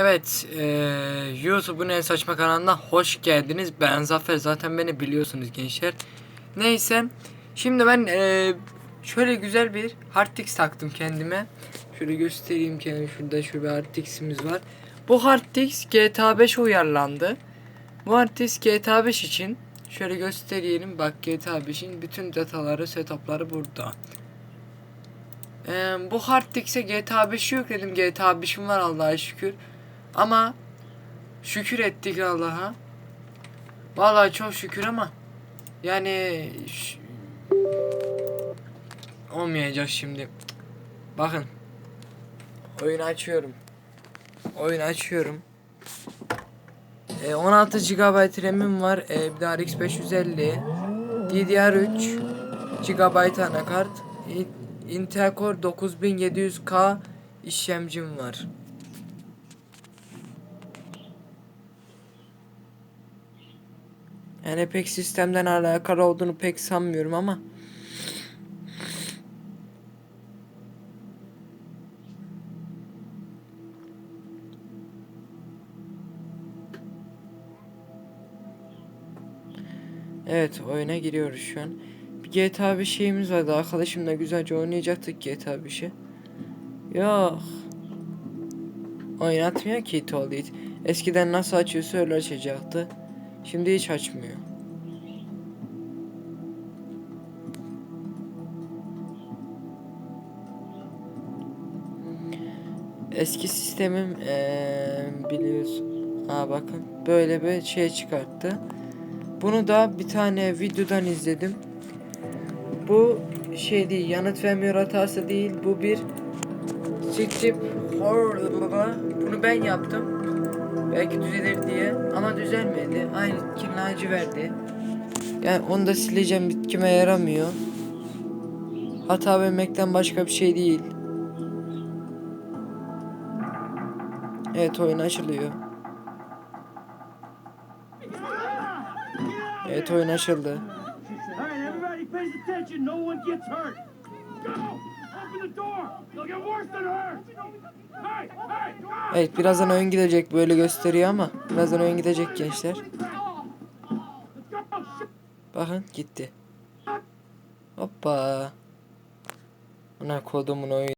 Evet, eee, YouTube'un en saçma kanalına hoş geldiniz. Ben Zafer, zaten beni biliyorsunuz gençler. Neyse, şimdi ben eee, şöyle güzel bir Hardtix taktım kendime. Şöyle göstereyim kendime, şurada şöyle bir Hardtix'imiz var. Bu Hardtix GTA 5 uyarlandı. Bu Hardtix GTA 5 için şöyle göstereyim. Bak GTA 5'in bütün dataları, setupları burada. Eee, bu Hardtix'e GTA 5'i yükledim. GTA 5'im var Allah'a şükür. Ama şükür ettik Allah'a. Vallahi çok şükür ama yani olmayacak şimdi. Bakın. Oyunu açıyorum. Oyunu açıyorum. E, 16 GB RAM'im var. E, bir de RX 550. DDR3 GB anakart. In- Intel Core 9700K işlemcim var. Yani pek sistemden alakalı olduğunu pek sanmıyorum ama. Evet oyuna giriyoruz şu an. Bir GTA bir şeyimiz vardı. Arkadaşımla güzelce oynayacaktık GTA bir şey. Yok. Oynatmıyor ki Tolit. Eskiden nasıl açıyorsa öyle açacaktı. Şimdi hiç açmıyor. Eski sistemim eee biliyorsun. Ha bakın böyle bir şey çıkarttı. Bunu da bir tane videodan izledim. Bu şey değil yanıt vermiyor hatası değil bu bir script bunu ben yaptım. Belki düzelir diye ama düzelmedi. Aynı kimlacı verdi. Yani onu da sileceğim bitkime yaramıyor. Hata vermekten başka bir şey değil. Evet oyun açılıyor. Evet oyun açıldı. Go! Evet birazdan oyun gidecek böyle gösteriyor ama birazdan oyun gidecek gençler. Bakın gitti. Hoppa. Buna kodumun oyun.